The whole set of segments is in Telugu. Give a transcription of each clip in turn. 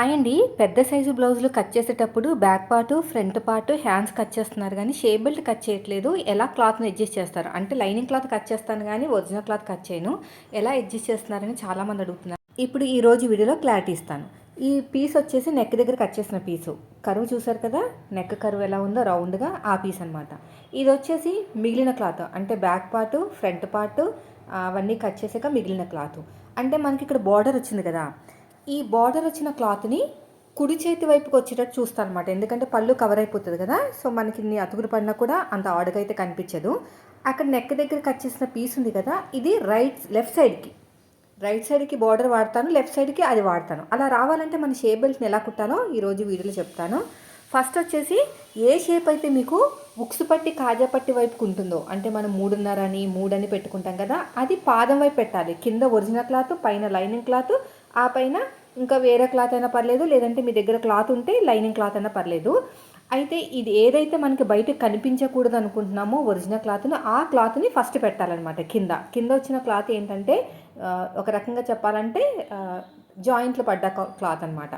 అండి పెద్ద సైజు బ్లౌజులు కట్ చేసేటప్పుడు back part front part hands cut చేస్తున్నారు కానీ షేప్ బెల్ట్ కట్ చేయట్లేదు. ఎలా క్లాత్ని అడ్జస్ట్ చేస్తారు? అంటే లైనింగ్ క్లాత్ కట్ చేస్తాను కానీ ఒరిజినల్ క్లాత్ కట్ చేయను. ఎలా అడ్జస్ట్ చేస్తున్నారని చాలామంది అడుగుతున్నారు. ఇప్పుడు ఈ రోజు వీడియోలో క్లారిటీ ఇస్తాను. ఈ పీస్ వచ్చేసి నెక్ దగ్గర కట్ చేసిన పీసు. కరువు చూసారు కదా? నెక్ కరువు ఎలా ఉందో రౌండ్గా ఆ పీస్ అనమాట ఇది వచ్చేసి మిగిలిన క్లాత్. అంటే బ్యాక్ పార్ట్ ఫ్రంట్ పార్ట్ అవన్నీ కట్ చేసాక మిగిలిన క్లాత్. అంటే మనకి ఇక్కడ బార్డర్ వచ్చింది కదా? ఈ బార్డర్ వచ్చిన క్లాత్ని కుడి చేతి వైపుకి వచ్చేటట్టు చూస్తాను అనమాట ఎందుకంటే పళ్ళు కవర్ అయిపోతుంది కదా సో మనకి ఇన్ని అతుకులు పడినా కూడా అంత ఆడుగా అయితే కనిపించదు. అక్కడ నెక్ దగ్గర కట్ చేసిన పీస్ ఉంది కదా ఇది రైట్ లెఫ్ట్ సైడ్కి రైట్ సైడ్కి బార్డర్ వాడతాను లెఫ్ట్ సైడ్కి అది వాడతాను. అలా రావాలంటే మన షేప్ బెల్ట్ని ఎలా కుట్టాలో ఈరోజు వీడియోలో చెప్తాను. ఫస్ట్ వచ్చేసి ఏ షేప్ అయితే మీకు ఉక్స్ పట్టి కాజా పట్టి వైపుకు ఉంటుందో అంటే మనం మూడున్నర అని మూడని పెట్టుకుంటాం కదా అది పాదం వైపు పెట్టాలి. కింద ఒరిజినల్ క్లాత్ పైన లైనింగ్ క్లాత్ ఆ పైన ఇంకా వేరే క్లాత్ అయినా పర్లేదు లేదంటే మీ దగ్గర క్లాత్ ఉంటే లైనింగ్ క్లాత్ అయినా పర్లేదు. అయితే ఇది ఏదైతే మనకి బయట కనిపించకూడదు అనుకుంటున్నామో ఒరిజినల్ క్లాత్ను ఆ క్లాత్ని ఫస్ట్ పెట్టాలన్నమాట కింద. కింద వచ్చిన క్లాత్ ఏంటంటే ఒక రకంగా చెప్పాలంటే జాయింట్లు పడ్డ క్లాత్ అనమాట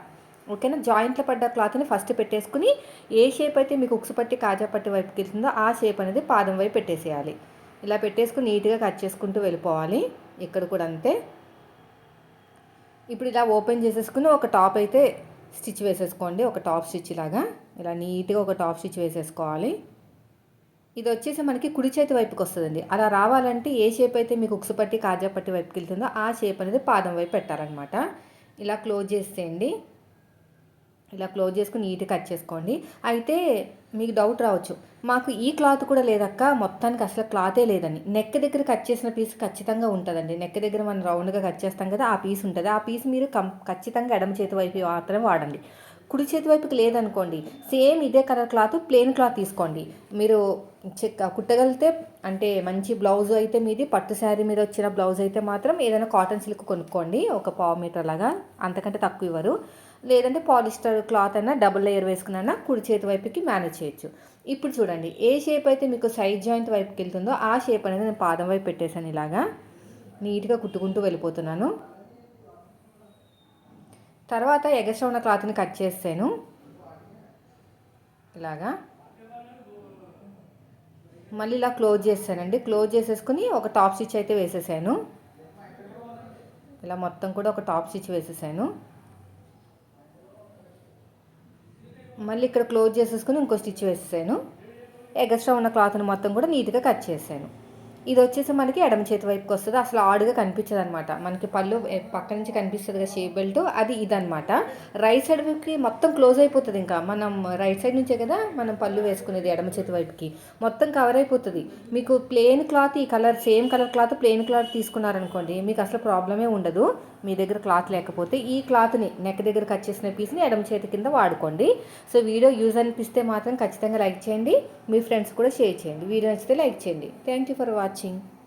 ఓకేనా? జాయింట్లు పడ్డ క్లాత్ని ఫస్ట్ పెట్టేసుకుని ఏ షేప్ అయితే మీకు ఉక్సు పట్టి కాజా పట్టి వైపుకి వెళ్తుందో ఆ షేప్ అనేది పాదం వైపు పెట్టేసేయాలి. ఇలా పెట్టేసుకుని నీట్గా కట్ చేసుకుంటూ వెళ్ళిపోవాలి. ఇక్కడ కూడా అంతే. ఇప్పుడు ఇలా ఓపెన్ చేసేసుకుని ఒక టాప్ అయితే స్టిచ్ వేసేసుకోండి. ఒక టాప్ స్టిచ్ లాగా. ఇలా నీట్గా ఒక టాప్ స్టిచ్ వేసేసుకోవాలి. ఇది వచ్చేసి మనకి కుడి చేతి వైపుకి వస్తుందండి. అలా రావాలంటే ఏ షేప్ అయితే మీకు ఉక్సుపట్టి పట్టి కాజా పట్టి వైపుకి వెళ్తుందో ఆ షేప్ అనేది పాదం వైపు పెట్టాలన్నమాట. ఇలా క్లోజ్ చేసేయండి. ఇలా క్లోజ్ చేసుకుని నీట్గా కట్ చేసుకోండి. అయితే మీకు డౌట్ రావచ్చు. మాకు ఈ క్లాత్ కూడా లేదక్క. మొత్తానికి అసలు క్లాతే లేదని. నెక్ దగ్గర కట్ చేసిన పీస్ ఖచ్చితంగా ఉంటుందండి. నెక్ దగ్గర మనం రౌండ్గా కట్ చేస్తాం కదా ఆ పీస్ ఉంటుంది. ఆ పీస్ మీరు కం ఖచ్చితంగా ఎడమ చేతి వైపు మాత్రమే వాడండి. కుడి చేతి వైపుకి లేదనుకోండి సేమ్ ఇదే కలర్ క్లాత్ ప్లెయిన్ క్లాత్ తీసుకోండి. మీరు చెక్క కుట్టగలిగితే అంటే మంచి బ్లౌజ్ అయితే మీది పట్టు శారీ మీద వచ్చిన బ్లౌజ్ అయితే మాత్రం ఏదైనా కాటన్ సిల్క్ కొనుక్కోండి ఒక పావు మీటర్ లాగా అంతకంటే తక్కువ ఇవ్వరు. లేదంటే పాలిస్టర్ క్లాత్ అయినా డబుల్ లేయర్ వేసుకున్నా కుడి చేతి వైపుకి మేనేజ్ చేయొచ్చు. ఇప్పుడు చూడండి ఏ షేప్ అయితే మీకు సైడ్ జాయింట్ వైపుకి వెళ్తుందో ఆ షేప్ అనేది నేను పాదం వైపు పెట్టేశాను ఇలాగా. నీట్గా కుట్టుకుంటూ వెళ్ళిపోతున్నాను. తర్వాత ఎగస్ట్రా ఉన్న క్లాత్ని కట్ చేస్తాను ఇలాగా. మళ్ళీ ఇలా క్లోజ్ చేస్తానండి క్లోజ్ చేసేసుకుని ఒక టాప్ స్టిచ్ అయితే వేసేసాను. ఇలా మొత్తం కూడా ఒక టాప్ స్టిచ్ వేసేసాను. మళ్ళీ ఇక్కడ క్లోజ్ చేసేసుకుని ఇంకో స్టిచ్ వేసేసాను. ఎగస్ట్రా ఉన్న క్లాత్ని మొత్తం కూడా నీట్గా కట్ చేసాను ఇది వచ్చేసి మనకి ఎడమ చేతి వైపుకి వస్తుంది. అసలు ఆడుగా కనిపించదు అనమాట మనకి పళ్ళు పక్క నుంచి కనిపిస్తుంది కదా షేప్ బెల్ట్ అది ఇదనమాట. రైట్ సైడ్ వైపుకి మొత్తం క్లోజ్ అయిపోతుంది ఇంకా. మనం రైట్ సైడ్ నుంచే కదా మనం పళ్ళు వేసుకునేది ఎడమ చేతి వైపుకి. మొత్తం కవర్ అయిపోతుంది. మీకు ప్లెయిన్ క్లాత్ ఈ colour same colour cloth plain cloth తీసుకున్నారనుకోండి మీకు అసలు ప్రాబ్లమే ఉండదు. మీ దగ్గర క్లాత్ లేకపోతే ఈ క్లాత్ని నెక్ దగ్గర కట్ చేసిన పీస్ని ఎడమ చేతి కింద వాడుకోండి. సో వీడియో యూజ్ అనిపిస్తే మాత్రం ఖచ్చితంగా లైక్ చేయండి. మీ ఫ్రెండ్స్ కూడా షేర్ చేయండి. వీడియో నచ్చితే లైక్ చేయండి. Thank you for watching latim.